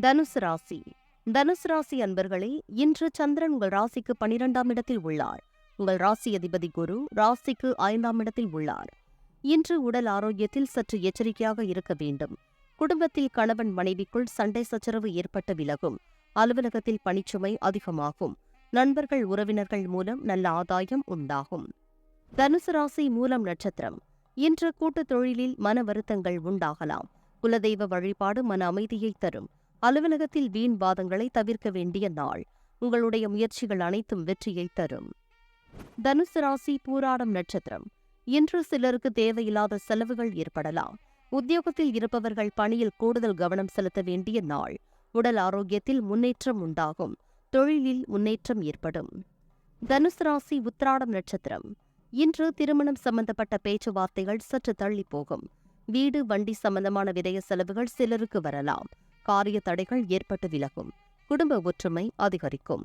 தனுசு ராசி. தனுசு ராசி அன்பர்களே இன்று சந்திரன் உங்கள் ராசிக்கு பனிரெண்டாம் இடத்தில் உள்ளார். உங்கள் ராசி அதிபதி குரு ராசிக்கு ஐந்தாம் இடத்தில் உள்ளார். இன்று உடல் ஆரோக்கியத்தில் சற்று எச்சரிக்கையாக இருக்க வேண்டும். குடும்பத்தில் கணவன் மனைவிக்குள் சண்டை சச்சரவு ஏற்பட்டு விலகும். அலுவலகத்தில் பணிச்சுமை அதிகமாகும். நண்பர்கள் உறவினர்கள் மூலம் நல்ல ஆதாயம் உண்டாகும். தனுசு ராசி மூலம் நட்சத்திரம். இன்று கூட்டுத் தொழிலில் மன வருத்தங்கள் உண்டாகலாம். குலதெய்வ வழிபாடு மன அமைதியை தரும். அலுவலகத்தில் வீண் வாதங்களை தவிர்க்க வேண்டிய நாள். உங்களுடைய முயற்சிகள் அனைத்தும் வெற்றியை தரும். தனுசு ராசி பூராடம் நட்சத்திரம். இன்று சிலருக்கு தேவையில்லாத செலவுகள் ஏற்படலாம். உத்தியோகத்தில் இருப்பவர்கள் பணியில் கூடுதல் கவனம் செலுத்த வேண்டிய நாள். உடல் ஆரோக்கியத்தில் முன்னேற்றம் உண்டாகும். தொழிலில் முன்னேற்றம் ஏற்படும். தனுசு ராசி உத்திராடம் நட்சத்திரம். இன்று திருமணம் சம்பந்தப்பட்ட பேச்சுவார்த்தைகள் சற்று தள்ளி போகும் வீடு வண்டி சம்பந்தமான விதய செலவுகள் சிலருக்கு வரலாம். காரிய தடைகள் ஏற்பட்டு விலகும். குடும்ப ஒற்றுமை அதிகரிக்கும்.